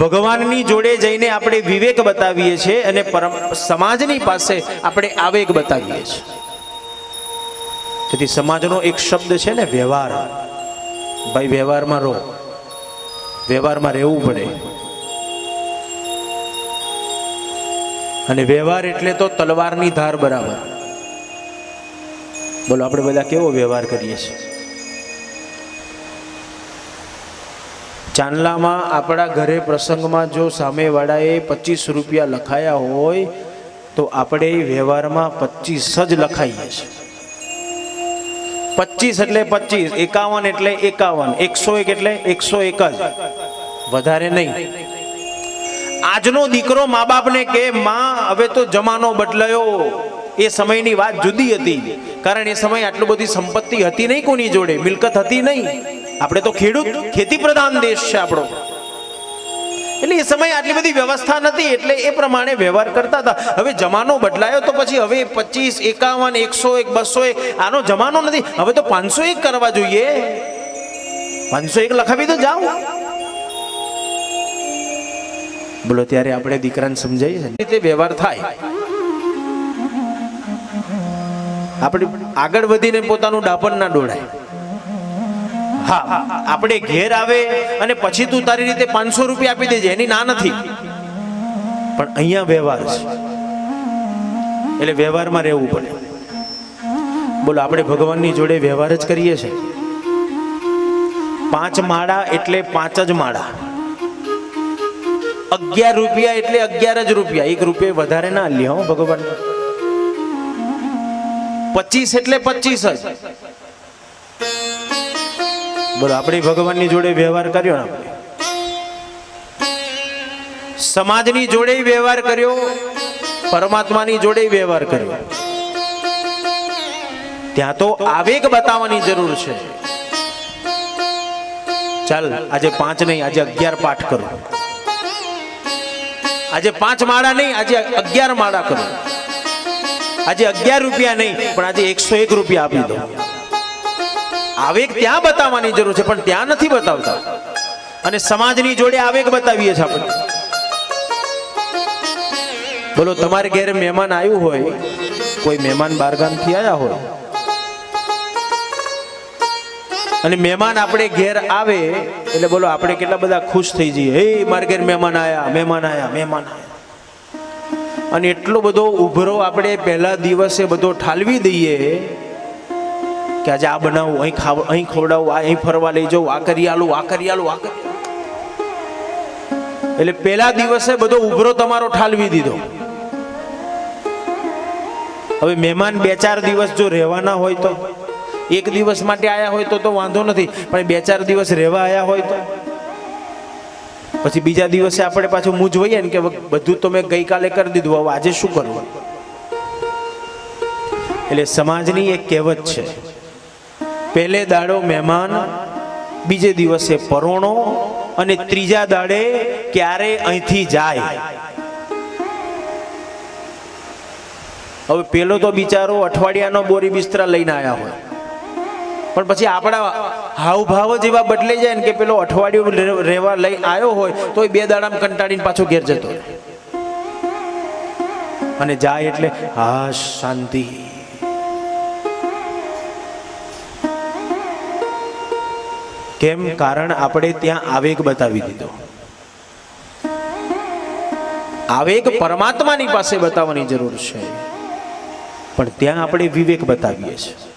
ભગવાનની જોડે જઈને આપણે વિવેક બતાવીએ છીએ અને પરમ સમાજની પાસે આપણે આવેગ બતાવીએ છીએ. તેથી સમાજનો એક શબ્દ છે ને, વ્યવહાર. ભાઈ, વ્યવહારમાં રહો. વ્યવહારમાં રહેવું પડે. અને વ્યવહાર એટલે તો તલવારની ધાર બરાબર. બોલો, આપણે બધા કેવો વ્યવહાર કરીએ છીએ? ચાંદલામાં આપણા ઘરે પ્રસંગમાં જો સામેવાળાએ પચીસ રૂપિયા લખાયા હોય, તો આપણે વ્યવહારમાં પચીસ જ લખાઈએ છીએ. પચીસ એટલે પચીસ, એકાવન એટલે એકાવન, એકસો એક એટલે એકસો એક જ. વધારે નહીં. આજનો દીકરો મા બાપને કે, માં, હવે તો જમાનો બદલાયો. એ સમયની વાત જુદી હતી. કારણ એ સમય આટલું બધી સંપત્તિ હતી નહીં કોની જોડે, મિલકત હતી નહીં. આપણે તો ખેડૂત ખેતી પ્રધાન દેશ છે આપણો. એટલે એ સમયે આટલી બધી વ્યવસ્થા નથી એટલે એ પ્રમાણે વ્યવહાર કરતા હતા. હવે જમાનો બદલાયો તો પછી હવે પચીસ, એકાવન, એકસો એક, બસો એક, આનો જમાનો નથી. હવે તો પાંચસો એક કરવા જોઈએ. પાંચસો એક લખાવી તો જાઓ. બોલો, ત્યારે આપણે દીકરાને સમજાવીએ રીતે વ્યવહાર થાય. આપણે આગળ વધીને પોતાનું ડાપણ ના ડોળાય. હા, આપણે ઘેર આવે અને પછી તું તારી રીતે પાંચસો રૂપિયા આપી દેજે, એની ના નથી. પણ અહીંયા વ્યવહાર છે. એટલે વ્યવહારમાં રહેવું પડે. બોલો, આપણે ભગવાનની જોડે વ્યવહાર જ કરીએ છીએ. પાંચ માળા એટલે પાંચ જ માળા. અગિયાર રૂપિયા એટલે અગિયાર જ રૂપિયા. એક રૂપિયા વધારે ના લ્યો ભગવાન. પચીસ એટલે પચીસ જ. બોલો, આપણે ભગવાનની જોડે વ્યવહાર કર્યો ને આપણે? સમાજની જોડે વ્યવહાર કર્યો, પરમાત્માની જોડે વ્યવહાર કર્યો. ત્યાં તો આવેગ બતાવવાની જરૂર છે. ચાલ, આજે પાંચ નહીં, આજે અગિયાર પાઠ કરો. આજે પાંચ માળા નહીં, આજે અગિયાર માળા કરો. આજે અગિયાર રૂપિયા નહીં, પણ આજે એકસો એક રૂપિયા આપી દો આવેગ ત્યાં બતાવવાની જરૂર છે, પણ ત્યાં નથી બતાવતા. અને સમાજની જોડે આવેગ બતાવીએ છીએ આપણે. બોલો, તમારે ઘેર મહેમાન આવ્યું હોય, કોઈ મહેમાન બારગામથી આવ્યા હોય, અને મહેમાન આપણે ઘેર આવે, એટલે બોલો, આપણે કેટલા બધા ખુશ થઈ જઈએ. હે, મારે ઘેર મહેમાન આવ્યા મહેમાન આવ્યા મહેમાન આવ્યા. અને એટલો બધો ઉભરો આપણે પહેલા દિવસે બધો ઠાલવી દઈએ કે આજે આ બનાવું, અહીં ખાવ, અહીં ખવડાવું, આ અહીં ફરવા લઈ જાઉં આ કરી આલું, આ કરી આલું, આ એટલે પહેલા દિવસે બધો ઉભરો તમારો ઠાલવી દીધો. હવે મહેમાન બે ચાર દિવસ જો રહેવાના હોય તો, એક દિવસ માટે આયા હોય તો તો વાંધો નથી, પણ બે ચાર દિવસ રહેવા આયા હોય તો. પછી બીજા દિવસે આપણે પાછું મૂંઝવઈએ ને કે બધું તો મેં ગઈકાલે કરી દીધું, હવે આજે શું કરવું? એટલે સમાજની એક કહેવત છે પહેલે દાડો મહેમાન, બીજે દિવસે પરોણો અને ત્રીજા દાડે ક્યારે અહીંથી જાય? હવે પેલો તો બિચારો અઠવાડિયાનો બોરી બિસ્તરા લઈને આવ્યા હોય. પણ પછી આપણા હાવભાવ જ એવા બદલાઈ જાય ને કે પેલો અઠવાડિયું રહેવા લઈ આવ્યો હોય તો બે દાડામાં કંટાળીને પાછો ઘેર જતો અને જાય એટલે, હા, શાંતિ. કેમ? કારણ આપણે ત્યાં આવેગ બતાવી દીધો. આવેગ પરમાત્માની પાસે બતાવવાની જરૂર છે. પણ ત્યાં આપણે વિવેક બતાવીએ છીએ.